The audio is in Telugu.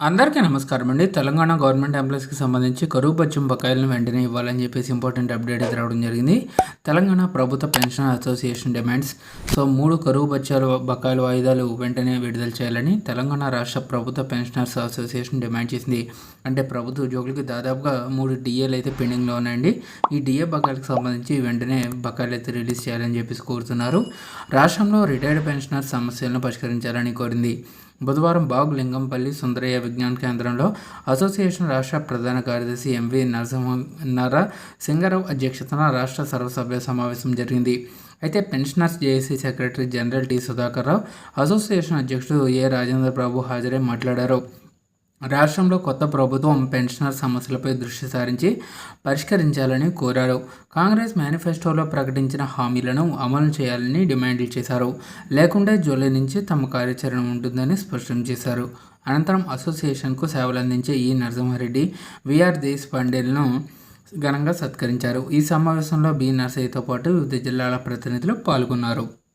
అందరికీ నమస్కారం అండి. తెలంగాణ గవర్నమెంట్ ఎంప్లాయీస్కి సంబంధించి కరువు పశ్చిమ బకాయిలను వెంటనే ఇవ్వాలని చెప్పేసి ఇంపార్టెంట్ అప్డేట్ అయితే రావడం జరిగింది. తెలంగాణ ప్రభుత్వ పెన్షన్ అసోసియేషన్ డిమాండ్స్. సో మూడు కరువు బచ్చాలు బకాయిల వాయిదాలు వెంటనే విడుదల చేయాలని తెలంగాణ రాష్ట్ర ప్రభుత్వ పెన్షనర్స్ అసోసియేషన్ డిమాండ్ చేసింది. అంటే ప్రభుత్వ ఉద్యోగులకి దాదాపుగా మూడు డిఏలు అయితే పెండింగ్లో ఉన్నాయండి. ఈ డిఏ బకాయిలకు సంబంధించి వెంటనే బకాయిలు అయితే రిలీజ్ చేయాలని చెప్పేసి కోరుతున్నారు. రాష్ట్రంలో రిటైర్డ్ పెన్షనర్ సమస్యలను పరిష్కరించాలని కోరింది. బుధవారం బాగ్ లింగంపల్లి సుందరయ్య విజ్ఞాన కేంద్రంలో అసోసియేషన్ రాష్ట్ర ప్రధాన కార్యదర్శి ఎంవి నరసింహ నర సింగరావు అధ్యక్షతన రాష్ట్ర సర్వసభ్య సమావేశం జరిగింది. అయితే pensioners JAC secretary general T Sudhakar Rao association అధ్యక్షుడు ఏ రాజేంద్ర ప్రభు హాజరై మాట్లాడారు. రాష్ట్రంలో కొత్త ప్రభుత్వం పెన్షనర్ సమస్యలపై దృష్టి సారించి పరిష్కరించాలని కోరారు. కాంగ్రెస్ మేనిఫెస్టోలో ప్రకటించిన హామీలను అమలు చేయాలని డిమాండ్లు చేశారు. లేకుంటే జూలై నుంచి తమ కార్యాచరణ ఉంటుందని స్పష్టం చేశారు. అనంతరం అసోసియేషన్కు సేవలందించే ఈ నరసింహారెడ్డి విఆర్ దేశపాండేలను ఘనంగా సత్కరించారు. ఈ సమావేశంలో బి నర్సయ్యతో పాటు వివిధ జిల్లాల ప్రతినిధులు పాల్గొన్నారు.